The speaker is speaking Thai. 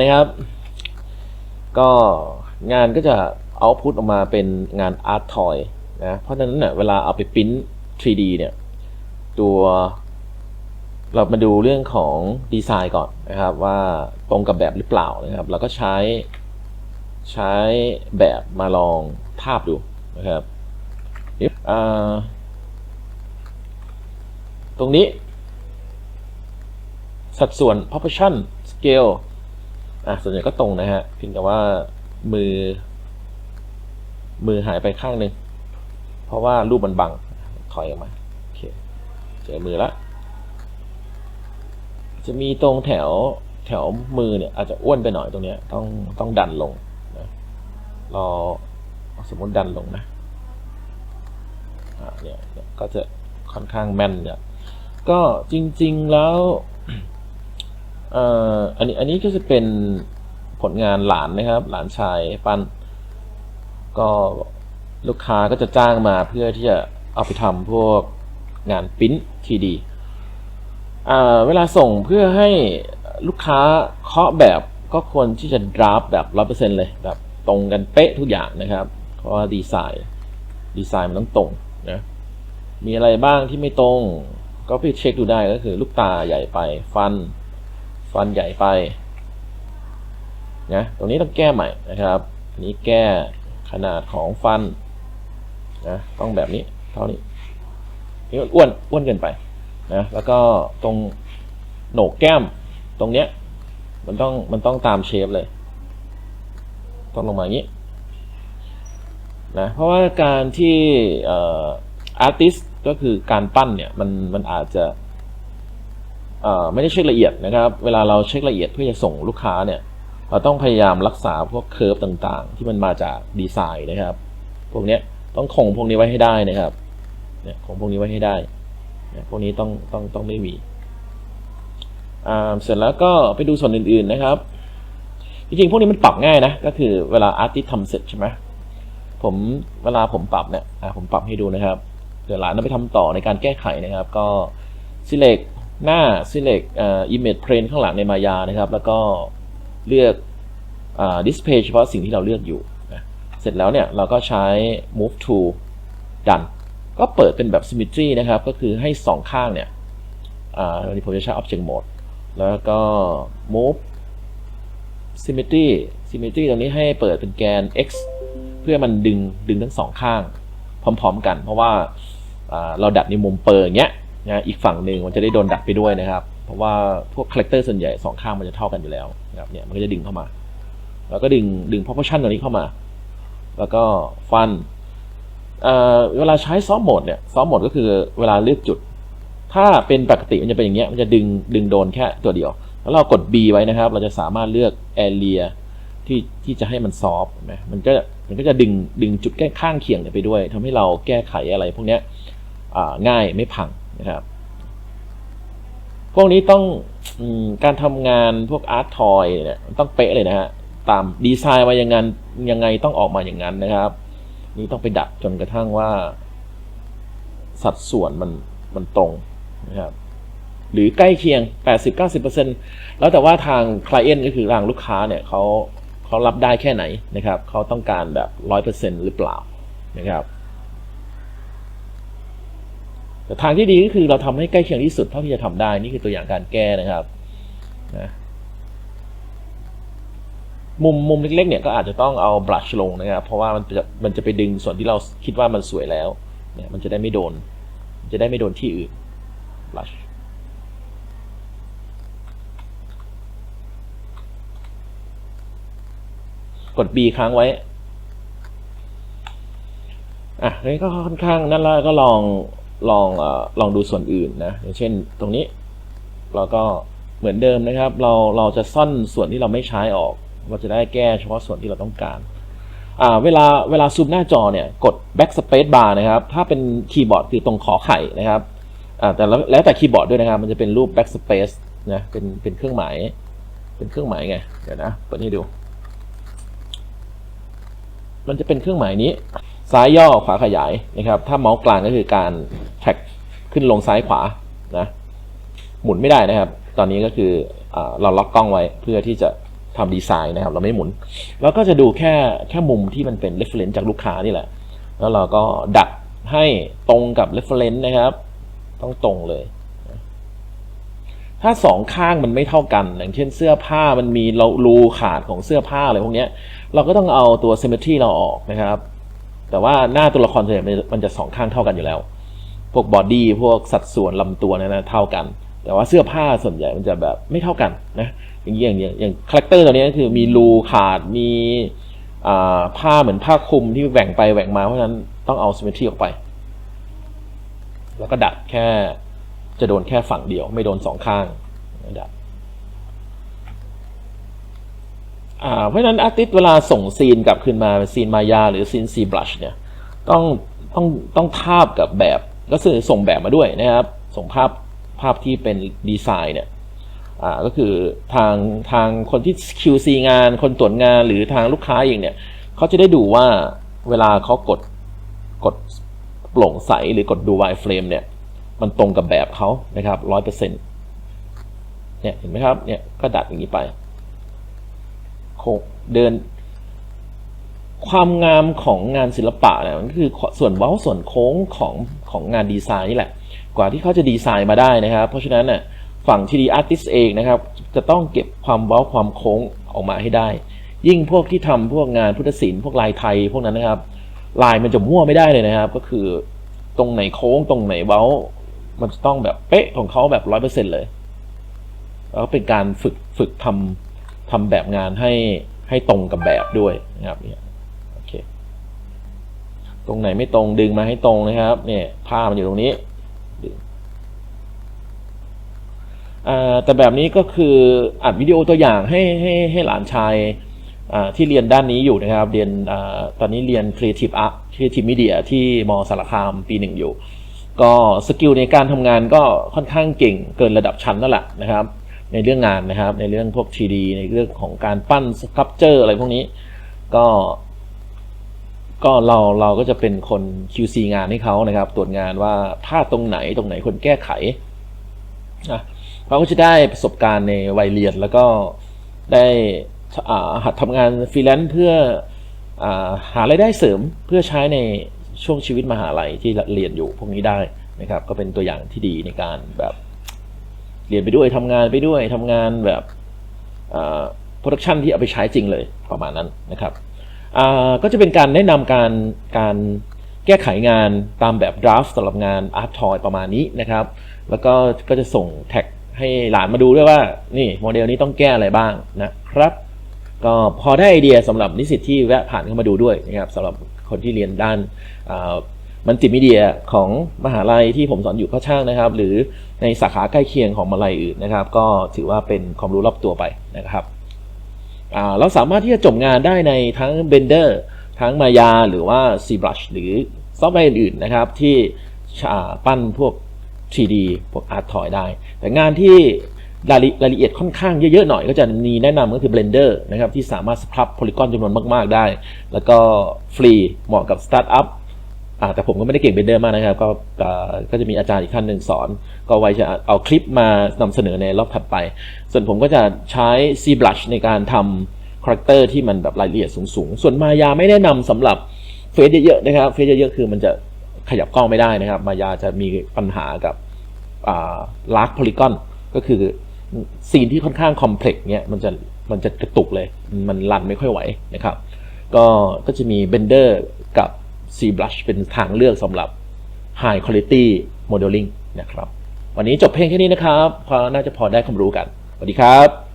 นะครับ ก็งานก็จะเอาพุตออกมาเป็นงานอาร์ตทอยนะเพราะฉะนั้นเนี่ยเวลาเอาไปปริ้น 3D เนี่ยตัวเรามาดูเรื่องของดีไซน์ก่อนนะครับว่าตรงกับแบบหรือเปล่านะครับ เราก็ใช้ใช้แบบมาลองทาบดูนะครับอ่าตรงนี้ สัดส่วน proportion scale อะส่วนใหญ่ก็ตรงนะฮะเพียงแต่ว่ามือ มือหายไปข้างหนึ่งเพราะว่ารูปมันบัง ถอยออกมาโอเคเจอมือละจะมีตรงแถวแถวมือเนี่ยอาจจะอ้วนไปหน่อยตรงเนี้ยต้องต้องดันลงนะรอสมมติดันลงนะอ่าเนี่ยเนี่ยก็จะค่อนข้างแม่นเนี่ยก็จริง ๆแล้ว เอ่ออันนี้อันนี้ก็จะเป็นผลงานหลานนะครับ หลานชายปั้น ก็ลูกค้าก็จะจ้างมาเพื่อที่จะเอาไปทำพวกงานปิ้นทีดีอ่าเวลาส่งเพื่อให้ลูกค้าเคาะแบบก็ควรที่จะดราฟแบบร้อเปอร์เซ็นเลย แบบตรงกันเป๊ะทุกอย่างนะครับ เพราะว่าดีไซน์ดีไซน์มันต้องตรงนะมีอะไรบ้างที่ไม่ตรง ก็ไปเช็คดูได้ก็คือลูกตาใหญ่ไปฟัน ฟันใหญ่ไปนะตรงนี้ต้องแก้ใหม่นะครับ นี้แก้ขนาดของฟันนะต้องแบบนี้เท่านี้นี่อ้วนอ้วนเกินไปนะแล้วก็ตรงโหนกแก้มตรงเนี้ยมันต้องมันต้องตามเชฟเลย ต้องลงมาอย่างนี้นะเพราะว่าการที่อาร์ติสก็คือการปั้นเนี่ยมันมันอาจจะ ไม่ได้เช็คละเอียดนะครับ เวลาเราเช็คละเอียดเพื่อจะส่งลูกค้าเนี่ยเราต้องพยายามรักษาพวกเคอร์ฟต่างๆ ที่มันมาจากดีไซน์นะครับ พวกนี้ต้องคงพวกนี้ไว้ให้ได้นะครับเนี่ยคงพวกนี้ไว้ให้ได้เนี่ยพวกนี้ต้องต้องต้องไม่มีอ่าเสร็จแล้วก็ไปดูส่วนอื่นๆนะครับ จริงๆพวกนี้มันปรับง่ายนะ ก็คือเวลาอาร์ติสทำเสร็จใช่ไหมผมเวลาผมปรับเนี่ยอ่าผมปรับให้ดูนะครับเดี๋ยวหลานเอาไปทำต่อในการแก้ไขนะครับ ก็ select หน้า select เอ่อ image plane ข้างหลังในมายานะครับ แล้วก็เลือกอ่า display เฉพาะสิ่งที่เราเลือกอยู่นะเสร็จแล้วเนี่ยเราก็ใช้ move to ดันก็เปิดเป็นแบบ symmetry นะครับ ก็คือให้สองข้างเนี่ยอันนี้ผมจะใช้ object mode แล้วก็ move symmetry symmetry ตรงนี้ให้เปิดเป็นแกน x เพื่อมันดึงดึงทั้งสองข้าง พร้อม ๆ กัน เพราะว่าอ่าเราดัดในมุมเปิดอย่างเงี้ย นะอีกฝั่งหนึ่งมันจะได้โดนดัดไปด้วยนะครับ เพราะว่าพวกคาแรคเตอร์ส่วนใหญ่สองข้างมันจะเท่ากันอยู่แล้วนะครับเนี่ยมันก็จะดึงเข้ามา แล้วก็ดึงดึง proportion ตรงนี้เข้ามา แล้วก็ฟันเอ่อเวลาใช้ซอฟโหมดเนี่ยซอฟโหมดก็คือเวลาเลือกจุด ถ้าเป็นปกติมันจะเป็นอย่างเงี้ยมันจะดึงดึงโดนแค่ตัวเดียว แล้วเรากด B ไว้นะครับ เราจะสามารถเลือก area ที่ที่จะให้มันซอฟต์ไหมมันก็มันก็จะดึงดึงจุดใกล้ข้างเคียงไปด้วยทำให้เราแก้ไขอะไรพวกเนี้ย ง่ายไม่พังนะครับพวกนี้ต้องอการทำงานพวกอาร์ตทอยเนี่ยต้องเป๊ะเลยนะฮะตามดีไซน์มาอย่างนั้นยังไงต้องออกมาอย่างนั้นนะครับ นี่ต้องไปดัดจนกระทั่งว่า สัดส่วนมันมันตรงนะครับ หรือใกล้เคียง 80-90%แล้วแต่ว่าทาง client ก็คือทางลูกค้าเนี่ยเขาเขารับได้แค่ไหนนะครับ เขาต้องการแบบ 100%หรือเปล่านะครับ แต่ทางที่ดีก็คือเราทำให้ใกล้เคียงที่สุดเท่าที่จะทำได้นี่คือตัวอย่างการแก้นะครับนะมุมมุมเล็กๆเนี่ยก็อาจจะต้องเอาบลัชลงนะครับเพราะว่ามันจะมันจะไปดึงส่วนที่เราคิดว่ามันสวยแล้วเนี่ยมันจะได้ไม่โดนมันจะได้ไม่โดนที่อื่นบลัชกด B ค้างไว้ อะนี่ก็ค่อนข้างนั่นแล้วก็ลอง ลองอลองดูส่วนอื่นนะอย่างเช่นตรงนี้ เราก็เหมือนเดิมนะครับ เราเราจะซ่อนส่วนที่เราไม่ใช้ออก เราจะได้แก้เฉพาะส่วนที่เราต้องการเวลาเวลาซูมหน้าจอเนี่ยกด backspace bar นะครับ ถ้าเป็นคีย์บอร์ดคือตรงขอไข่นะครับแต่แล้วแล้วแต่คีย์บอร์ดด้วยนะครับ มันจะเป็นรูป backspace นะเป็นเป็นเครื่องหมาย เป็นเครื่องหมายไงเดี๋ยวนะเปิดให้ดู มันจะเป็นเครื่องหมายนี้ ซ้ายย่อขวาขยายนะครับ ถ้าเมาส์กลางก็คือการแท็กขึ้นลงซ้ายขวานะหมุนไม่ได้นะครับ ตอนนี้ก็คืออเราล็อกกล้องไว้เพื่อที่จะทำดีไซน์นะครับ เราไม่หมุน แล้วก็จะดูแค่แค่มุมที่มันเป็น reference จากลูกค้านี่แหละ แล้วเราก็ดัดให้ตรงกับ reference นะครับ ต้องตรงเลย ถ้าสองข้างมันไม่เท่ากัน อย่างเช่นเสื้อผ้ามันมีรูขาดของเสื้อผ้าอะไรพวกนี้เราก็ต้องเอาตัว symmetry เราออกนะครับ แต่ว่าหน้าตัวละครส่วนใหญ่มันจะสองข้างเท่ากันอยู่แล้ว พวกบอดี้พวกสัดส่วนลำตัวเนยนะเท่ากัน แต่ว่าเสื้อผ้าส่วนใหญ่มันจะแบบไม่เท่ากันนะอย่างนี้อย่างอย่างคาแรคเตอร์ตัวนี้ก็คือมีรูขาดมีผ้าเหมือนผ้าคลุมที่แหว่งไปแหว่งมาเพราะฉะนั้นต้องเอา symmetry ออกไป แล้วก็ดัดแค่จะโดนแค่ฝั่งเดียว ไม่โดนสองข้างดัดอ่า เพราะฉะนั้นอาร์ติสเวลาส่งซีนกลับคืนมาเป็นซีนมายาหรือซีนซีบลัชเนี่ยต้องต้องต้องทาบกับแบบก็คือส่งแบบมาด้วยนะครับ ส่งภาพภาพที่เป็นดีไซน์เนี่ยก็คือทางทางคนที่ QC งาน คนตรวจงานหรือทางลูกค้าเองเนี่ยเขาจะได้ดูว่าเวลาเขากดกดโปร่งใสหรือกดดู wireframe เนี่ยมันตรงกับแบบเขานะครับร้อยเปอร์เซ็นต์เนี่ยเห็นไหมครับเนี่ยก็ดัดอย่างนี้ไป คงเดิน ความงามของงานศิลปะเนี่ยมันก็คือส่วนเว้าส่วนโค้งของของงานดีไซน์นี่แหละ กว่าที่เขาจะดีไซน์มาได้นะครับ เพราะฉะนั้นน่ะฝั่ง 3D Artist เองนะครับ จะต้องเก็บความเว้าความโค้งออกมาให้ได้ ยิ่งพวกที่ทำพวกงานพุทธศิลป์พวกลายไทยพวกนั้นนะครับ ลายมันจะมั่วไม่ได้เลยนะครับ ก็คือตรงไหนโค้งตรงไหนเว้า มันจะต้องแบบเป๊ะของเขาแบบร้อยเปอร์เซ็นต์เลย แล้วก็เป็นการฝึกฝึกทำ ทำแบบงานให้ให้ตรงกับแบบด้วยนะครับเนี่ยโอเคตรงไหนไม่ตรงดึงมาให้ตรงนะครับ เนี่ยผ้ามันอยู่ตรงนี้ดึงแต่แบบนี้ก็คืออัดวิดีโอตัวอย่างให้ให้ให้หลานชายที่เรียนด้านนี้อยู่นะครับ เรียนอตอนนี้เรียน Creative Art Creative Media ที่มสารคามปีหนึ่งอยู่ ก็สกิลในการทำงานก็ค่อนข้างเก่งเกินระดับชั้นแล้วล่ะนะครับ ในเรื่องงานนะครับ ในเรื่องพวก 3D ในเรื่องของการปั้นสครับเจอร์อะไรพวกนี้ ก็ก็เราเราก็จะเป็นคน QC งานให้เขานะครับ ตรวจงานว่าพลาตรงไหนตรงไหนควรแก้ไขนะเขาก็จะได้ประสบการณ์ในวัยเรียนแล้วก็ได้อาหัดทำงานฟรีแลนซ์เพื่ออหารายได้เสริมเพื่อใช้ในช่วงชีวิตมหาลัยที่เรียนอยู่พวกนี้ได้นะครับ ก็เป็นตัวอย่างที่ดีในการแบบ เรียนไปด้วยทำงานไปด้วยทำงานแบบโปรดักชันที่เอาไปใช้จริงเลยประมาณนั้นนะครับอ่าก็จะเป็นการแนะนำการการแก้ไขงานตามแบบดราฟต์สำหรับงานอาร์ตทอยประมาณนี้นะครับ แล้วก็ก็จะส่งแท็กให้หลานมาดูด้วยว่านี่โมเดลนี้ต้องแก้อะไรบ้างนะครับ ก็พอได้ไอเดียสำหรับนิสิตที่แวะผ่านเข้ามาดูด้วยนะครับสำหรับคนที่เรียนด้าน มันติมีเดียของมหาลัยที่ผมสอนอยู่ข้าช่างนะครับ หรือในสาขาใกล้เคียงของมหาลัยอื่นนะครับ ก็ถือว่าเป็นความรู้รอบตัวไปนะครับเราสามารถที่จะจบงานได้ในทั้ง Blender ทั้ง Maya หรือว่า ZBrush หรือซอฟต์แวร์อื่นๆนะครับ ที่ปั้นพวก 3D พวก Art Toy ได้ แต่งานที่รายละรายละเอียดค่อนข้างเยอะ ๆ หน่อยก็จะมีแนะนำก็คือ Blender นะครับ ที่สามารถสครับโพลีกอนจำนวนมาก ๆ ได้ แล้วก็ฟรีเหมาะกับสตาร์ทอัพ แต่ผมก็ไม่ได้เก่งเบนเดอร์มากนะครับ ก็ก็จะมีอาจารย์อีกท่านหนึ่งสอน ก็ไว้จะเอาคลิปมานำเสนอในรอบถัดไป ส่วนผมก็จะใช้ ZBrush ในการทำคาแรคเตอร์ที่มันแบบรายละเอียดสูงๆ ส่วนมายาไม่แนะนำสำหรับเฟซเยอะๆนะครับเฟซเยอะๆคือมันจะขยับกล้องไม่ได้นะครับ มายาจะมีปัญหากับอ่าลากโพลีกอนก็คือซีนที่ค่อนข้างคอมเพล็กซ์เนี่ยมันจะมันจะกระตุกเลย มันรันไม่ค่อยไหวนะครับ ก็ก็จะมี Blender กับ ZBrush เป็นทางเลือกสำหรับ High Quality Modeling นะครับ วันนี้จบเพลงแค่นี้นะครับพอน่าจะพอได้ความรู้กัน สวัสดีครับ